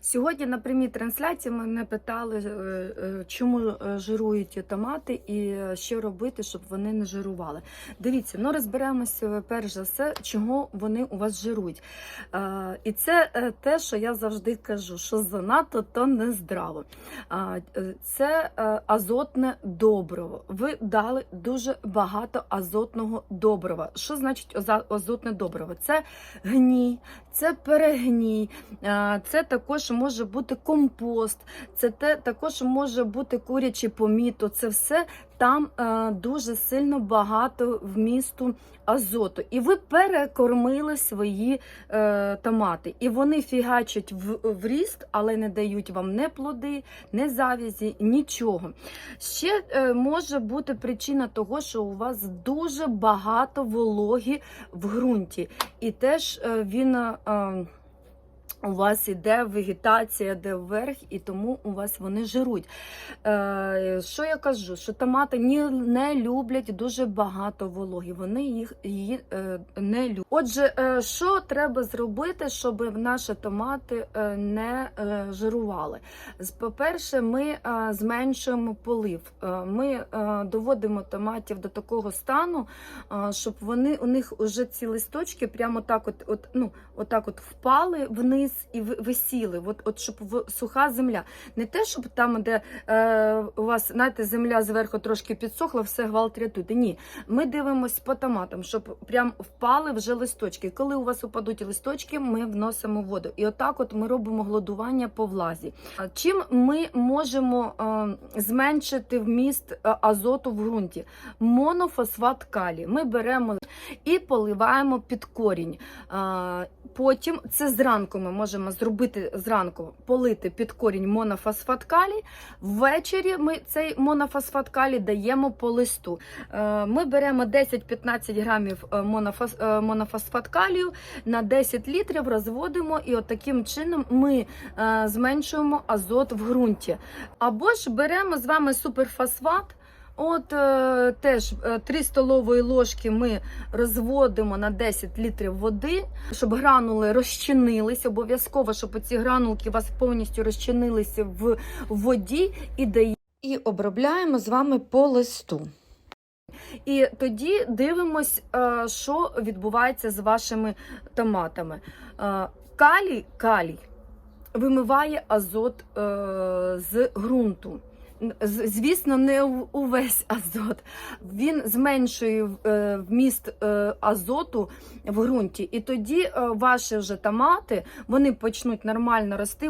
Сьогодні на прямій трансляції мене питали, е, е, чому е, жирують томати і що робити, щоб вони не жирували. Дивіться, ну розберемося перш за все, чого вони у вас жирують. І це те, що я завжди кажу, що занадто то не здраво. Це азотне добриво. Ви дали дуже багато азотного добрива. Що значить азотне добриво? Це гній, це перегній, це також може бути компост, це те, також може бути куряче поміто. Це все там е, дуже сильно багато вмісту азоту. І ви перекормили свої е, томати. І вони фігачать в, в ріст, але не дають вам не плоди, не завязі, нічого. Ще е, може бути причина того, що у вас дуже багато вологі в ґрунті. І теж е, він. е, у вас іде вегетація, де вверх, і тому у вас вони жируть. Е, що я кажу? Що томати не люблять дуже багато вологи. Вони їх її е, не люблять. Отже, е, що треба зробити, щоб наші томати е, не жирували? По-перше, ми зменшуємо полив. Ми доводимо томатів до такого стану, щоб вони у них вже ці листочки прямо так, от, от ну отак от впали вниз і висіли. От, от щоб суха земля. Не те, щоб там, де е, у вас знаєте, земля зверху трошки підсохла, все гвалт рятуйте. Ні, ми дивимось по томатам, щоб прям впали вже листочки. Коли у вас упадуть листочки, ми вносимо воду. І отак, от ми робимо голодування по влазі. Чим ми можемо е, зменшити вміст е, азоту в ґрунті? Монофосфат калій. Ми беремо і поливаємо під корінь. Потім це зранку ми можемо зробити зранку, полити під корінь монофосфат калій. Ввечері ми цей монофосфат калій даємо по листу. Е, Ми беремо 10-15 грамів е, е, монофосфат калію на 10 літрів, розводимо, і от таким чином ми е, зменшуємо азот в ґрунті. Або ж беремо з вами суперфосфат. От е, теж е, 3 столової ложки ми розводимо на 10 літрів води, щоб гранули розчинились. Обов'язково, щоб ці гранулки у вас повністю розчинилися в воді і дає. І обробляємо з вами по листу. І тоді дивимось, е, що відбувається з вашими томатами. Е, Калій, калій вимиває азот е, з ґрунту. Звісно, не увесь азот. Він зменшує е, вміст е, азоту в ґрунті. І тоді е, ваші вже томати вони почнуть нормально рости.